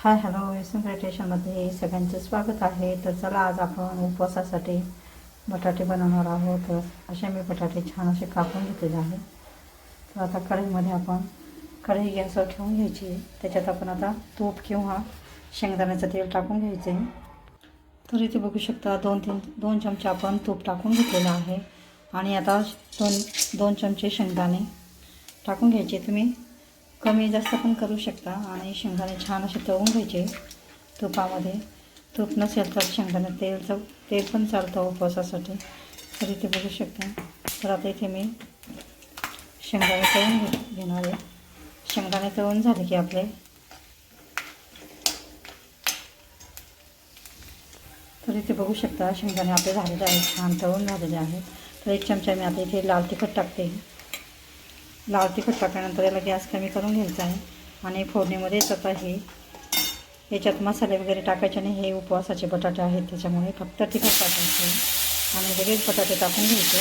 Hi hello व्यसन क्रिएटेशनमध्ये सगळ्यांचं स्वागत आहे. तर चला आज आपण उपवासासाठी बटाटे बनवणार आहोत. तर असे मी बटाटे छान असे कापून घेतलेले आहे तर आता कढईमध्ये आपण कढई गॅसवर ठेवून घ्यायची. त्याच्यात आपण आता तूप किंवा शेंगदाण्याचं तेल टाकून घ्यायचे. तर इथे बघू शकता दोन तीन दोन चमचे आपण तूप टाकून घेतलेलं आहे. आणि आता दोन दोन चमचे शेंगदाणे टाकून घ्यायचे. तुम्ही कमी जास्त पण करू शकता आणि शेंगदाणे छान असे तळून घ्यायचे तुपामध्ये. तूप नसेल तर शेंगदाणे तेलचं तेल पण चालतं उपवासासाठी. तर इथे बघू शकता. तर आता इथे मी शेंगदाणे तळून घे घेणार आहे. शेंगदाणे तळून झाले की आपले. तर इथे बघू शकता शेंगदाणे आपले झालेले आहेत छान तळून झालेले आहेत. तर एक चमचा मी आता इथे लाल तिखट टाकते. लाल तिखट टाकल्यानंतर याला गॅस कमी करून घ्यायचा आहे. आणि फोडणीमध्येच आता हे याच्यात मसाले वगैरे टाकायचे नाही हे उपवासाचे बटाटे आहेत त्याच्यामुळे फक्त तिखट टाकायचे आणि लगेच बटाटे टाकून घ्यायचे.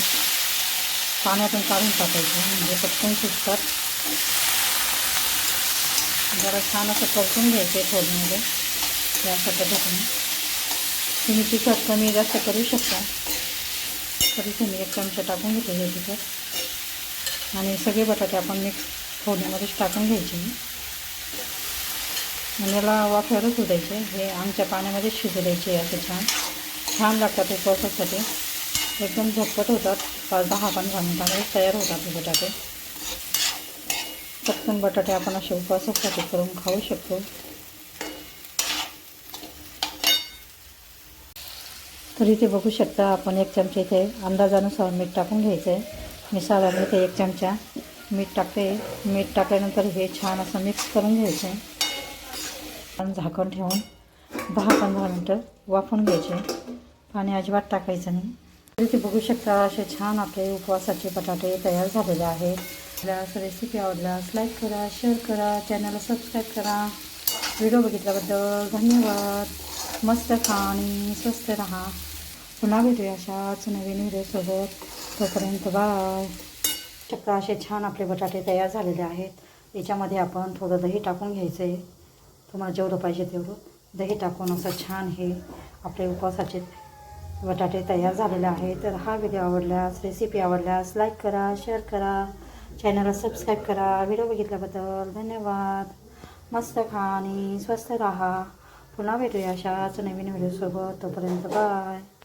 पाण्यातून काढून टाकायचे म्हणजे पटकन सुटतात जरा छान असं परतून घ्यायचे फोडणीमध्ये या अशा पद्धतीने तुम्ही तिखट कमी जास्त करू शकता. तरी तुम्ही एक चमचा टाकून घेते हे तिखट. आणि सगळे बटाटे आपण मिक्स फोडण्यामध्येच टाकून घ्यायचे. आणि याला वाफ्यावरच होऊ द्यायचे हे आमच्या पाण्यामध्ये शिजू द्यायचे असे छान. छान लागतात उपवासासाठी एकदम झटपट होतात. पाच दहा पंधरा मिनटामध्ये तयार होतात हे बटाटे. पटकन बटाटे आपण असे उपवासासाठी करून खाऊ शकतो. तर इथे बघू शकता आपण एक चमचे इथे अंदाजानुसार मीठ टाकून घ्यायचं आहे मी साधारण इथे एक चमचा मीठ टाकते. मीठ टाकल्यानंतर हे छान असं मिक्स करून घ्यायचं. आणि झाकण ठेवून दहा पंधरा मिनटं वाफून घ्यायचे. पाणी अजिबात टाकायचं नाही. तरी ते बघू शकता असे छान आपले उपवासाचे बटाटे तयार झालेले आहेत. आपल्याला रेसिपी आवडल्यास लाईक करा शेअर करा चॅनलला सबस्क्राईब करा. व्हिडिओ बघितल्याबद्दल धन्यवाद. मस्त खा आणि स्वस्त राहा. पुन्हा भेटूया अशाच नवीन व्हिडिओसोबत. तोपर्यंत बाय. चक्का असे छान आपले बटाटे तयार झालेले आहेत. याच्यामध्ये आपण थोडं दही टाकून घ्यायचं. आहे तुम्हाला जेवढं पाहिजे तेवढं. दही टाकून असं छान हे आपले उपवासाचे बटाटे तयार झालेले आहेत. तर हा व्हिडिओ आवडल्यास रेसिपी आवडल्यास लाईक करा शेअर करा. चॅनलला सबस्क्राईब करा. व्हिडिओ बघितल्याबद्दल धन्यवाद. मस्त खा आणि स्वस्त राहा. पुन्हा भेटूया अशाच नवीन व्हिडिओसोबत. तोपर्यंत बाय.